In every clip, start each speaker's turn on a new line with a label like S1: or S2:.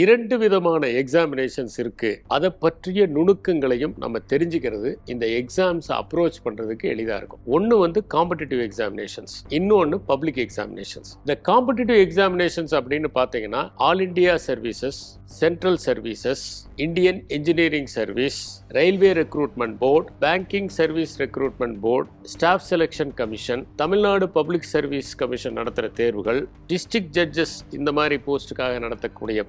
S1: இரண்டு விதமான எக்ஸாமினேஷன்ஸ் இருக்கு. அதை பற்றிய நுணுக்கங்களையும் நம்ம தெரிஞ்சுக்கிறது இந்த எக்ஸாம்ஸ் அப்ரோச் பண்றதுக்கு எளிதா இருக்கும். ஒன்று வந்து காம்படிட்டிவ் எக்ஸாமினேஷன்ஸ் இன்னொன்று பப்ளிக் எக்ஸாமினேஷன்ஸ் இந்த காம்படிட்டிவ் எக்ஸாமினேஷன்ஸ் அப்படின்னு பார்த்தீங்கன்னா all India services central services Indian engineering service railway recruitment board banking service recruitment board staff selection commission Tamil Nadu public service commission நடத்துகிற தேர்வுகள் டிஸ்ட்ரிக்ட் ஜட்ஜஸ் இந்த மாதிரி போஸ்ட்டுக்காக நடத்தக்கூடிய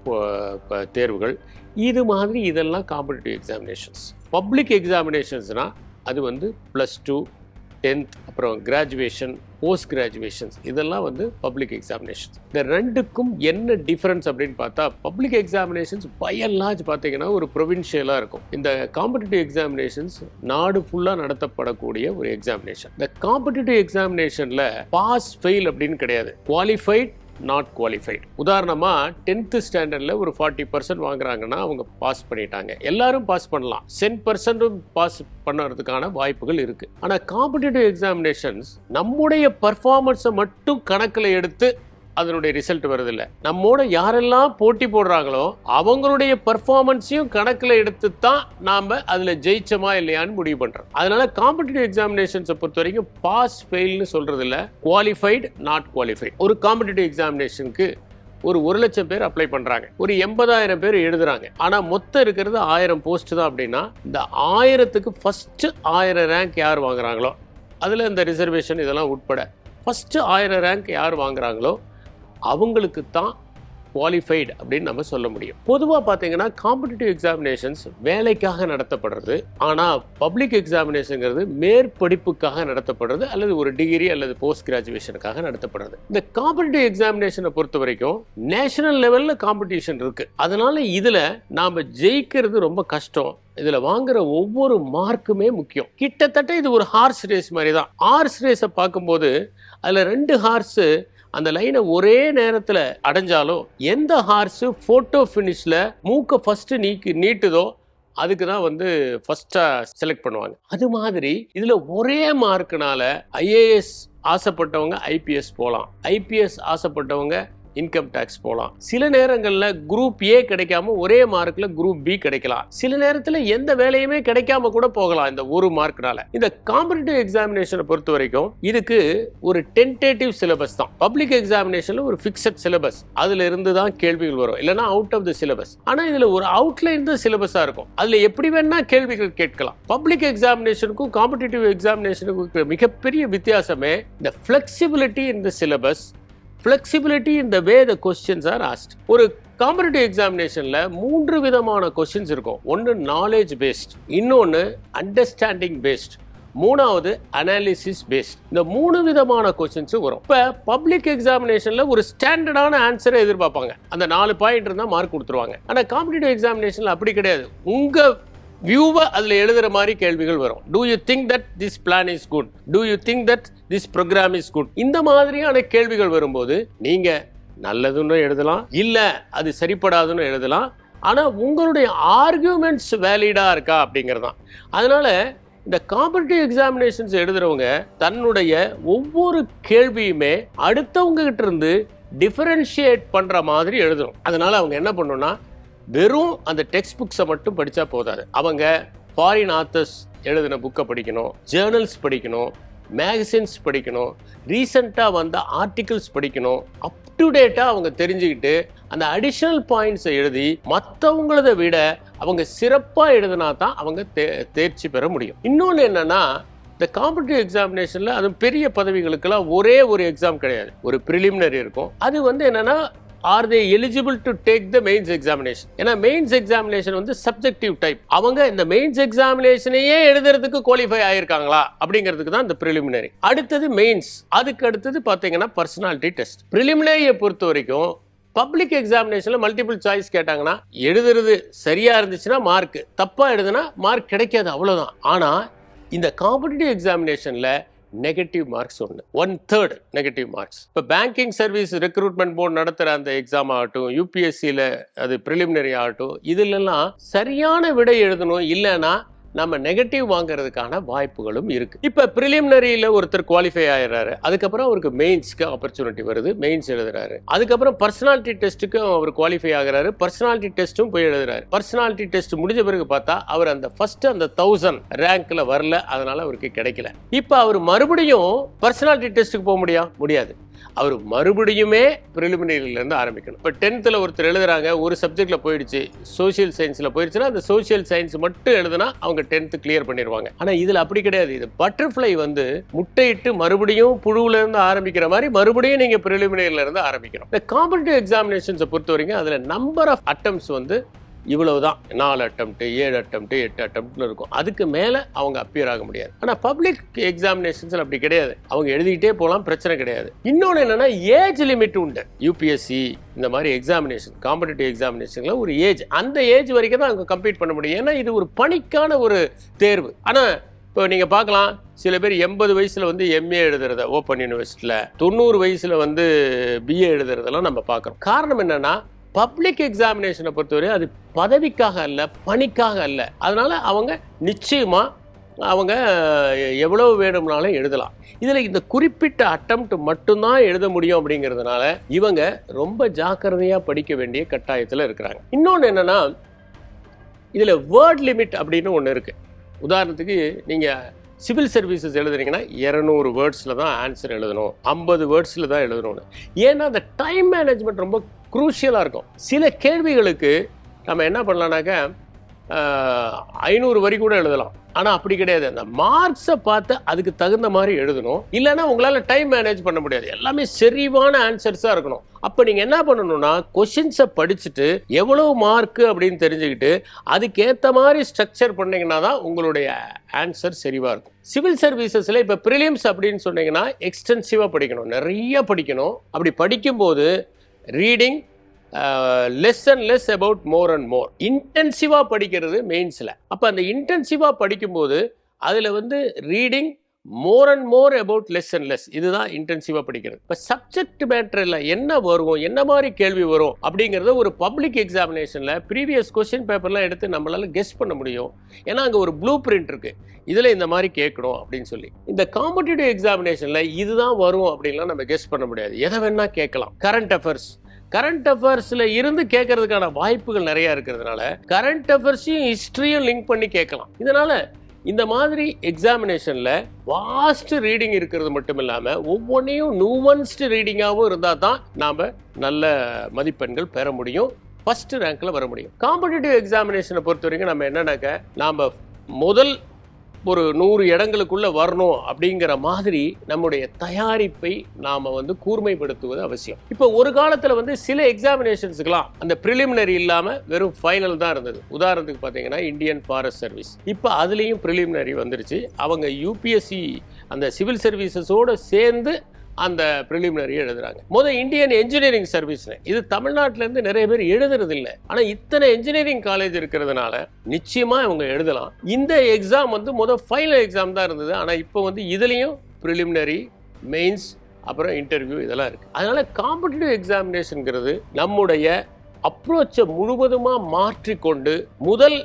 S1: தேர்வுகள் இது மாதிரி இதெல்லாம் காம்படிட்டிவ் எக்ஸாமினேஷன்ஸ் பப்ளிக் எக்ஸாமினேஷன்ஸ்னால் அது வந்து ப்ளஸ் டூ டென்த் அப்புறம் கிராஜுவேஷன் போஸ்ட் கிராஜுவேஷன்ஸ் இதெல்லாம் வந்து பப்ளிக் எக்ஸாமினேஷன்ஸ் இந்த ரெண்டுக்கும் என்ன டிஃபரன்ஸ் அப்படின்னு பார்த்தா பப்ளிக் எக்ஸாமினேஷன்ஸ் பை லார்ஜ் பார்த்தீங்கன்னா ஒரு ப்ரொவின்ஷியலாக இருக்கும். இந்த காம்படிட்டிவ் எக்ஸாமினேஷன்ஸ் நாடு ஃபுல்லாக நடத்தப்படக்கூடிய ஒரு எக்ஸாமினேஷன் இந்த காம்படிட்டிவ் எக்ஸாமினேஷனில் பாஸ் ஃபெயில் அப்படின்னு கிடையாது. குவாலிஃபைட் நாட் குவாலிஃபைட் உதாரணமாக டென்த்து ஸ்டாண்டர்டில் ஒரு ஃபார்ட்டி பர்சன்ட் வாங்குறாங்கன்னா அவங்க பாஸ் பண்ணிட்டாங்க. எல்லாரும் பாஸ் பண்ணலாம். சென் பர்சன்ட்டும் பாஸ் பண்ணுறதுக்கான வாய்ப்புகள் இருக்குது ஆனால் காம்படிட்டிவ் எக்ஸாமினேஷன்ஸ் நம்முடைய பர்ஃபார்மன்ஸை மட்டும் கணக்கில் எடுத்து அதனுடைய ரிசல்ட் வருதில்ல. நம்மோட யாரெல்லாம் போட்டி போடுறாங்களோ அவங்களுடைய பர்ஃபார்மன்ஸையும் கணக்கில் எடுத்து தான் நாம் அதில் ஜெயிச்சோமா இல்லையான்னு முடிவு பண்ணுறோம் அதனால காம்படிட்டிவ் எக்ஸாமினேஷன்ஸை பொறுத்த வரைக்கும் பாஸ் ஃபெயில்னு சொல்கிறது இல்லை குவாலிஃபைடு நாட் குவாலிஃபைட் ஒரு காம்படிட்டிவ் எக்ஸாமினேஷனுக்கு ஒரு ஒரு லட்சம் பேர் அப்ளை பண்ணுறாங்க ஒரு எண்பதாயிரம் பேர் எழுதுறாங்க. ஆனால் மொத்தம் இருக்கிறது ஆயிரம் போஸ்ட் தான் அப்படின்னா இந்த ஆயிரத்துக்கு ஃபஸ்ட்டு ஆயிரம் ரேங்க் யார் வாங்குறாங்களோ அதில் இந்த ரிசர்வேஷன் இதெல்லாம் உட்பட ஃபஸ்ட்டு ஆயிரம் ரேங்க் யார் வாங்குறாங்களோ அவங்களுக்கு தான் குவாலிஃபைடு அப்படின்னு நம்ம சொல்ல முடியும். பொதுவாக பார்த்தீங்கன்னா காம்படிட்டிவ் எக்ஸாமினேஷன்ஸ் வேலைக்காக நடத்தப்படுறது ஆனால் பப்ளிக் எக்ஸாமினேஷனுங்கிறது மேற்படிப்புக்காக நடத்தப்படுறது அல்லது ஒரு டிகிரி அல்லது போஸ்ட் கிராஜுவேஷனுக்காக நடத்தப்படுறது. இந்த காம்படிட்டிவ் எக்ஸாமினேஷனை பொறுத்த வரைக்கும் நேஷனல் லெவலில் காம்படிஷன் இருக்குது அதனால இதில் நாம் ஜெயிக்கிறது ரொம்ப கஷ்டம். இதில் வாங்குற ஒவ்வொரு மார்க்குமே முக்கியம். கிட்டத்தட்ட இது ஒரு ஹார்ஸ் ரேஸ் மாதிரி தான் ஹார்ஸ் ரேஸை பார்க்கும்போது அதில் ரெண்டு ஹார்ஸு அந்த லைனை ஒரே நேரத்தில் அடைஞ்சாலும் எந்த ஹார்ஸு ஃபோட்டோ ஃபினிஷில் மூக்கை ஃபஸ்ட்டு நீக்கி நீட்டுதோ அதுக்கு தான் வந்து ஃபஸ்ட்டாக செலக்ட் பண்ணுவாங்க. அது மாதிரி இதில் ஒரே மார்க்குனால ஐஏஎஸ் ஆசைப்பட்டவங்க ஐபிஎஸ் போகலாம் ஐபிஎஸ் ஆசைப்பட்டவங்க இன்கம் டேக்ஸ் போகலாம் சில நேரங்களில் குரூப் ஏ கிடைக்காம ஒரே மார்க்கில் குரூப் பி கிடைக்கலாம். சில நேரத்தில் எந்த வேலையுமே கிடைக்காம கூட போகலாம் இந்த ஒரு மார்க்னால இந்த காம்படிட்டிவ் எக்ஸாமினேஷனை பொறுத்த வரைக்கும் இதுக்கு ஒரு டென்டேட்டிவ் சிலபஸ் தான். பப்ளிக் எக்ஸாமினேஷன்ல ஒரு ஃபிக்ஸட் சிலபஸ் அதுல இருந்து தான் கேள்விகள் வரும். இல்லைன்னா அவுட் ஆஃப் த சிலபஸ் ஆனா இதுல ஒரு அவுட்லைன் தான் சிலபஸா இருக்கும். அதுல எப்படி வேணா கேள்விகள் கேட்கலாம். பப்ளிக் எக்ஸாமினேஷனுக்கும் காம்படிட்டிவ் எக்ஸாமினேஷனுக்கும் மிகப்பெரிய வித்தியாசமே இந்த ஃபிளெக்சிபிலிட்டி இந்த syllabus flexibility in the way the questions are asked ஒரு காம்படிட்டிவ் எக்ஸாமினேஷனில் மூன்று விதமான கொஸ்டின்ஸ் இருக்கும். ஒன்று நாலேஜ் பேஸ்ட் இன்னொன்று அண்டர்ஸ்டாண்டிங் பேஸ்ட் மூணாவது அனாலிசிஸ் பேஸ்ட் இந்த மூணு விதமான கொஸ்டின்ஸும் வரும். இப்போ பப்ளிக் எக்ஸாமினேஷனில் ஒரு ஸ்டாண்டர்டான ஆன்சரை எதிர்பார்ப்பாங்க. அந்த நாலு பாயிண்ட் இருந்தால் மார்க் கொடுத்துருவாங்க. ஆனால் காம்படிட்டிவ் எக்ஸாமினேஷனில் அப்படி கிடையாது. உங்கள் வியூவை அதில் எழுதுகிற மாதிரி கேள்விகள் வரும். Do you think that this plan is good do you think that this programme is good இந்த மாதிரியான கேள்விகள் வரும்போது நீங்கள் நல்லதுன்னு எழுதலாம் இல்லை அது சரிப்படாதுன்னு எழுதலாம் ஆனால் உங்களுடைய ஆர்கியூமெண்ட்ஸ் வேலிடாக இருக்கா அப்படிங்கிறது தான் அதனால் இந்த காம்படிட்டிவ் எக்ஸாமினேஷன்ஸ் எழுதுறவங்க தன்னுடைய ஒவ்வொரு கேள்வியுமே அடுத்தவங்க கிட்ட இருந்து டிஃபரன்ஷியேட் பண்ணுற மாதிரி எழுதணும். அதனால் அவங்க என்ன பண்ணணும்னா வெறும் அந்த டெக்ஸ்ட் புக்ஸை மட்டும் படித்தா போதாது. அவங்க ஃபாரின் ஆத்தர்ஸ் எழுதின புக்கை படிக்கணும் ஜேர்னல்ஸ் படிக்கணும் மேகசின்ஸ் படிக்கணும் ரீசண்டாக வந்த ஆர்டிகிள்ஸ் படிக்கணும் அப் டு டேட்டாக அவங்க தெரிஞ்சுக்கிட்டு அந்த அடிஷ்னல் பாயிண்ட்ஸை எழுதி மற்றவங்களத விட அவங்க சிறப்பாக எழுதினா தான் அவங்க தே தேர்ச்சி பெற முடியும். இன்னொன்று என்னென்னா இந்த காம்படிட்டிவ் எக்ஸாமினேஷனில் அது பெரிய பதவிகளுக்கெல்லாம் ஒரே ஒரு எக்ஸாம் கிடையாது. ஒரு ப்ரிலிமினரி இருக்கும். அது வந்து என்னென்னா are they eligible to take the mains examination ஏன்னா மெயின்ஸ் எக்ஸாமினேஷன் வந்து சப்ஜெக்டிவ் டைப் அவங்க இந்த மெயின்ஸ் எக்ஸாமினேஷனையே எழுதுறதுக்கு குவாலிஃபை ஆயிருக்காங்களா? அப்படிங்கிறதுக்கு தான் இந்த ப்ரிலிமினரி அடுத்தது மெயின்ஸ் அதுக்கு அடுத்தது பார்த்தீங்கன்னா பர்சனாலிட்டி டெஸ்ட் ப்ரிலிமினரியை பொறுத்த வரைக்கும் பப்ளிக் எக்ஸாமினேஷனில் மல்டிபிள் சாய்ஸ் கேட்டாங்கன்னா எழுதுறது சரியாக இருந்துச்சுன்னா மார்க் தப்பாக எழுதுனா மார்க் கிடைக்காது அவ்வளோதான் ஆனால் இந்த காம்படிட்டிவ் எக்ஸாமினேஷனில் நெகட்டிவ் மார்க்ஸ் ஒன்று ஒன் தேர்ட் நெகட்டிவ் மார்க்ஸ் இப்போ பேங்கிங் சர்வீஸ் ரெக்ரூட்மெண்ட் போர்டு நடத்துகிற அந்த எக்ஸாம் ஆகட்டும் யூபிஎஸ்சியில் அது ப்ரிலிமினரி ஆகட்டும் இதுலெல்லாம் சரியான விடை எழுதணும் இல்லைன்னா நம்ம நெகட்டிவ் வாங்குறதுக்கான வாய்ப்புகளும் இருக்கு. இப்போ ப்ரிலிமினரியில் ஒருத்தர் குவாலிஃபை ஆயிடுறாரு. அதுக்கப்புறம் அவருக்கு மெயின்ஸ்க்கு ஆப்பர்ச்சுனிட்டி வருது. மெயின்ஸ் எழுதுறாரு. அதுக்கப்புறம் பர்சனாலிட்டி டெஸ்ட்டுக்கும் அவர் குவாலிஃபை ஆகிறாரு. பர்சனாலிட்டி டெஸ்ட்டும் போய் எழுதுறாரு. பர்சனாலிட்டி டெஸ்ட் முடிஞ்ச பிறகு பார்த்தா அவர் அந்த ஃபர்ஸ்ட் அந்த தௌசண்ட் ரேங்க்ல வரல. அதனால அவருக்கு கிடைக்கல. இப்போ அவர் மறுபடியும் பர்சனாலிட்டி டெஸ்ட்டுக்கு போக முடியா? முடியாது. அவர் மறுபடியுமே ப்ரிலிமினரியிலேருந்து ஆரம்பிக்கணும். இப்போ டென்த்தில் ஒருத்தர் எழுதுகிறாங்க ஒரு சப்ஜெக்டில் போயிடுச்சு சோஷியல் சயின்ஸில் போயிடுச்சுன்னா அந்த சோஷியல் சயின்ஸ் மட்டும் எழுதுனா அவங்க டென்த்து கிளியர் பண்ணிடுவாங்க ஆனால் இதில் அப்படி கிடையாது. இது பட்டர்ஃப்ளை வந்து முட்டையிட்டு மறுபடியும் புழுவிலேருந்து ஆரம்பிக்கிற மாதிரி மறுபடியும் நீங்கள் ப்ரிலிமினரியில இருந்து ஆரம்பிக்கணும். இந்த காம்படிட்டிவ் எக்ஸாமினேஷன்ஸை பொறுத்த வரைக்கும் அதில் நம்பர் ஆஃப் அட்டம்ஸ் வந்து இவ்வளவு தான் நாலு அட்டம்ப்ட்டு ஏழு அட்டம்ப்ட்டு எட்டு அட்டம்ப்ட்னு இருக்கும். அதுக்கு மேலே அவங்க அப்பியர் ஆக முடியாது. ஆனால் பப்ளிக் எக்ஸாமினேஷன்ஸில் அப்படி கிடையாது. அவங்க எழுதிக்கிட்டே போகலாம் பிரச்சனை கிடையாது. இன்னொன்று என்னென்னா ஏஜ் லிமிட் உண்டு. யூபிஎஸ்சி இந்த மாதிரி எக்ஸாமினேஷன் காம்படிட்டிவ் எக்ஸாமினேஷனில் ஒரு ஏஜ் அந்த ஏஜ் வரைக்கும் தான் அவங்க கம்ப்ளீட் பண்ண முடியும். ஏன்னா இது ஒரு பணிக்கான ஒரு தேர்வு. ஆனால் இப்போ நீங்கள் பார்க்கலாம் சில பேர் எண்பது வயசில் வந்து எம்ஏ எழுதுறத ஓப்பன் யூனிவர்சிட்டியில் தொண்ணூறு வயசில் வந்து பிஏ எழுதுறதெல்லாம் நம்ம பார்க்குறோம். காரணம் என்னென்னா பப்ளிக் எக்ஸாமினேஷனை பொறுத்தவரை அது பதவிக்காக அல்ல பணிக்காக அல்ல. அதனால் அவங்க நிச்சயமாக அவங்க எவ்வளவு வேணும்னாலும் எழுதலாம். இதில் இந்த குறிப்பிட்ட அட்டம்ப்ட் மட்டும்தான் எழுத முடியும் அப்படிங்கிறதுனால இவங்க ரொம்ப ஜாக்கிரதையாக படிக்க வேண்டிய கட்டாயத்தில் இருக்கிறாங்க. இன்னொன்று என்னென்னா இதில் வேர்ட் லிமிட் அப்படின்னு ஒன்று இருக்குது உதாரணத்துக்கு நீங்கள் சிவில் சர்வீசஸ் எழுதுறீங்கன்னா இரநூறு வேர்ட்ஸில் தான் ஆன்சர் எழுதணும். ஐம்பது வேர்ட்ஸில் தான் எழுதணும்னு. ஏன்னா அந்த டைம் மேனேஜ்மெண்ட் ரொம்ப குரூஷியலாக இருக்கும். சில கேள்விகளுக்கு நம்ம என்ன பண்ணலாம்னாக்கா ஐநூறு வரி கூட எழுதலாம். ஆனால் அப்படி கிடையாது. அந்த மார்க்ஸை பார்த்து அதுக்கு தகுந்த மாதிரி எழுதணும். இல்லைன்னா உங்களால் டைம் மேனேஜ் பண்ண முடியாது. எல்லாமே செறிவான ஆன்சர்ஸாக இருக்கணும். அப்போ நீங்கள் என்ன பண்ணணும்னா கொஷின்ஸை படிச்சுட்டு எவ்வளோ மார்க்கு அப்படின்னு தெரிஞ்சுக்கிட்டு அதுக்கேற்ற மாதிரி ஸ்ட்ரக்சர் பண்ணிங்கன்னா தான் உங்களுடைய ஆன்சர் செறிவாக இருக்கும். சிவில் சர்வீசஸில் இப்போ ப்ரிலியம்ஸ் அப்படின்னு சொன்னீங்கன்னா எக்ஸ்டென்சிவாக படிக்கணும். நிறைய படிக்கணும். அப்படி படிக்கும்போது reading less and less about more and more இன்டென்சிவாக படிக்கிறது மெயின்ஸில் அப்போ அந்த இன்டென்சிவாக படிக்கும்போது அதில் வந்து reading more and more about less and less இதுதான் இன்டென்சிவாக படிக்கிறது. இப்போ சப்ஜெக்ட் மேட்டரில் என்ன வரும் என்ன மாதிரி கேள்வி வரும் அப்படிங்கிறத ஒரு பப்ளிக் எக்ஸாமினேஷனில் ப்ரீவியஸ் கொஸ்டின் பேப்பர்லாம் எடுத்து நம்மளால் கெஸ் பண்ண முடியும். ஏன்னா அங்கே ஒரு ப்ளூ பிரிண்ட் இருக்குது இதில் இந்த மாதிரி கேட்கணும் அப்படின்னு சொல்லி. இந்த காம்படிட்டிவ் எக்ஸாமினேஷனில் இதுதான் வரும் அப்படின்லாம் நம்ம கெஸ் பண்ண முடியாது. எதை வேணால் கேட்கலாம். கரண்ட் அஃபேர்ஸ் கரண்ட் அஃபேர்ஸில் இருந்து கேட்கறதுக்கான வாய்ப்புகள் நிறையா இருக்கிறதுனால கரண்ட் அஃபேர்ஸையும் ஹிஸ்ட்ரியும் லிங்க் பண்ணி கேட்கலாம். இதனால் இந்த மாதிரி எக்ஸாமினேஷனில் வாஸ்ட் ரீடிங் இருக்கிறது மட்டும் இல்லாமல் ஒவ்வொன்றையும் நூவன்ஸ்டு ரீடிங்காகவும் இருந்தால் தான் நாம் நல்ல மதிப்பெண்கள் பெற முடியும் ஃபஸ்ட்டு ரேங்க்கில் வர முடியும். காம்படிட்டிவ் எக்ஸாமினேஷனை பொறுத்த வரைக்கும் நம்ம என்னன்னாக்க நாம் முதல் ஒரு நூறு இடங்களுக்குள்ள வரணும் அப்படிங்கிற மாதிரி நம்முடைய தயாரிப்பை நாம வந்து கூர்மைப்படுத்துவது அவசியம். இப்போ ஒரு காலத்துல வந்து சில எக்ஸாமினேஷன்ஸுக்கெல்லாம் அந்த ப்ரிலிமினரி இல்லாம வெறும் ஃபைனல் தான் இருந்தது. உதாரணத்துக்கு பார்த்தீங்கன்னா இந்தியன் ஃபாரஸ்ட் சர்வீஸ் இப்போ அதுலேயும் ப்ரிலிமினரி வந்துருச்சு. அவங்க யூபிஎஸ்சி அந்த சிவில் சர்வீசஸோடு சேர்ந்து அந்த ப்ரிலிமினரி எழுதுறாங்க. முதல் இந்தியன் என்ஜினியரிங் சர்வீஸ்னு இது தமிழ்நாட்டிலேருந்து நிறைய பேர் எழுதுறது இல்லை. ஆனால் இத்தனை என்ஜினியரிங் காலேஜ் இருக்கிறதுனால நிச்சயமாக இவங்க எழுதலாம். இந்த எக்ஸாம் வந்து முதல் ஃபைனல் எக்ஸாம் தான் இருந்தது. ஆனால் இப்போ வந்து இதுலேயும் ப்ரிலிமினரி மெயின்ஸ் அப்புறம் இன்டர்வியூ இதெல்லாம் இருக்குது அதனால் காம்படிட்டிவ் எக்ஸாமினேஷனுங்கிறது நம்முடைய அப்ரோச்சை முழுவதுமாக மாற்றிக்கொண்டு முதல்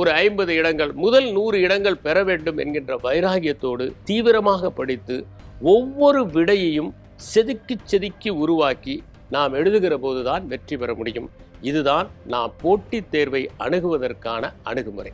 S1: ஒரு ஐம்பது இடங்கள் முதல் நூறு இடங்கள் பெற வேண்டும் என்கின்ற வைராகியத்தோடு தீவிரமாக படித்து ஒவ்வொரு விடையையும் செதுக்கி செதுக்கி உருவாக்கி நாம் எழுதுகிற போதுதான் வெற்றி பெற முடியும். இதுதான் நாம் போட்டித் தேர்வை அணுகுவதற்கான அணுகுமுறை.